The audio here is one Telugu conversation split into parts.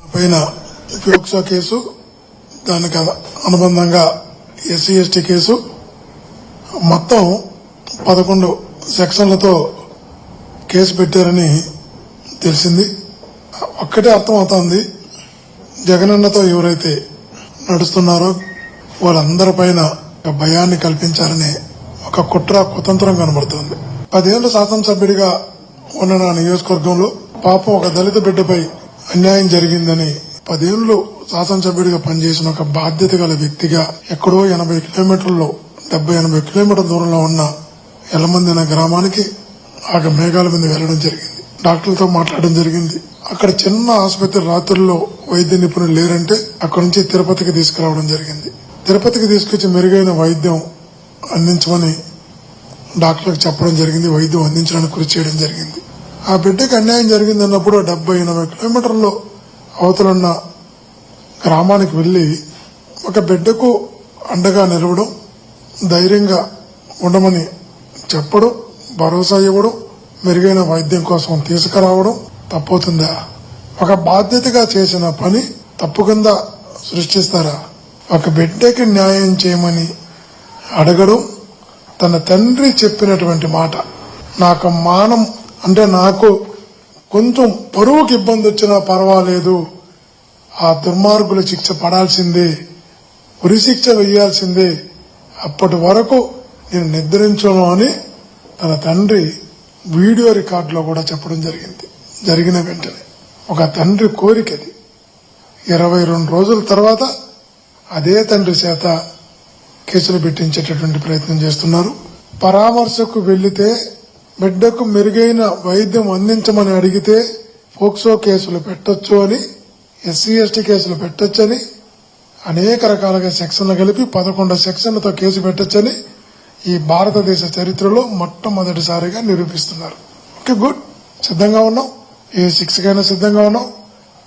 పైన ఫోక్సో కేసు దానికి అనుబంధంగా ఎస్సీ ఎస్టీ కేసు. మొత్తం పదకొండు సెక్షన్లతో కేసు పెట్టారని తెలిసింది. ఒక్కటే అర్థమవుతోంది జగనన్నతో ఎవరైతే నడుస్తున్నారో వాళ్ళందరిపైన ఒక భయాన్ని కల్పించాలని ఒక కుట్ర కుతంత్రం కనబడుతోంది. పదేళ్ళ శాసనసభ్యుడిగా ఉన్న నా నియోజకవర్గంలో పాపం ఒక దళిత బిడ్డపై అన్యాయం జరిగిందని పదేళ్ళు శాసనసభ్యుడిగా పనిచేసిన ఒక బాధ్యత గల వ్యక్తిగా ఎక్కడో ఎనభై కిలోమీటర్లు డెబ్బై ఎనభై కిలోమీటర్ల దూరంలో ఉన్న ఎలమంది అనే గ్రామానికి ఆ మేఘాల మీద వెళ్ళడం జరిగింది. డాక్టర్లతో మాట్లాడడం జరిగింది. అక్కడ చిన్న ఆసుపత్రి రాత్రుల్లో వైద్య నిపుణులు లేరంటే అక్కడి నుంచి తిరుపతికి తీసుకురావడం జరిగింది. తిరుపతికి తీసుకొచ్చి మెరుగైన వైద్యం అందించమని డాక్టర్లకు చెప్పడం జరిగింది. వైద్యం అందించడానికి కృషి చేయడం జరిగింది. ఆ బిడ్డకి అన్యాయం జరిగింది అన్నప్పుడు డెబ్బై ఎనభై కిలోమీటర్లు అవతలున్న గ్రామానికి వెళ్ళి ఒక బిడ్డకు అండగా నిలవడం ధైర్యంగా ఉండమని చెప్పడం భరోసా ఇవ్వడం మెరుగైన వైద్యం కోసం తీసుకురావడం తప్పవుతుందా? ఒక బాధ్యతగా చేసిన పని తప్పు కింద సృష్టిస్తారా? ఒక బిడ్డకి న్యాయం చేయమని అడగడం తన తండ్రి చెప్పినటువంటి మాట. నాకు మానం అంటే నాకు కొంచెం పరువుకి ఇబ్బంది వచ్చినా పర్వాలేదు. ఆ దుర్మార్గుల శిక్ష పడాల్సిందే ఉరిశిక్ష వేయాల్సిందే అప్పటి వరకు నేను నిద్రించను అని తన తండ్రి వీడియో రికార్డులో కూడా చెప్పడం జరిగింది. జరిగిన వెంటనే. ఒక తండ్రి కోరికది. ఇరవై రెండు రోజుల తర్వాత అదే తండ్రి చేత కేసులు పెట్టించేటటువంటి ప్రయత్నం చేస్తున్నారు. పరామర్శకు వెళ్ళితే బిడ్డకు మెరుగైన వైద్యం అందించమని అడిగితే పోక్సో కేసులు పెట్టొచ్చు అని ఎస్సీ ఎస్టీ కేసులు పెట్టొచ్చని అనేక రకాలుగా సెక్షన్లు కలిపి పదకొండు సెక్షన్లతో కేసు పెట్టొచ్చని ఈ భారతదేశ చరిత్రలో మొట్టమొదటిసారిగా నిరూపిస్తున్నారు. Okay good. సిద్ధంగా ఉన్నాం. ఏ శిక్షకైనా సిద్ధంగా ఉన్నాం.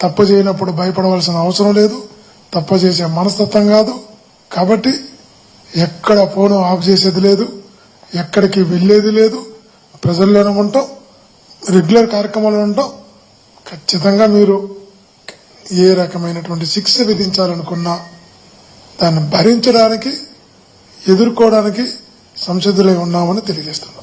తప్పు చేయనప్పుడు భయపడవలసిన అవసరం లేదు. తప్పు చేసే మనస్తత్వం కాదు. కాబట్టి ఎక్కడ ఫోను ఆఫ్ చేసేది లేదు. ఎక్కడికి వెళ్ళేది లేదు. ప్రజల్లోనే ఉంటాం రెగ్యులర్ కార్యక్రమాలు ఉంటాం ఖచ్చితంగా మీరు ఏ రకమైనటువంటి శిక్ష విధించాలనుకున్నా దాన్ని భరించడానికి ఎదుర్కోవడానికి సంసిద్ధులై ఉన్నామని తెలియజేస్తున్నాం.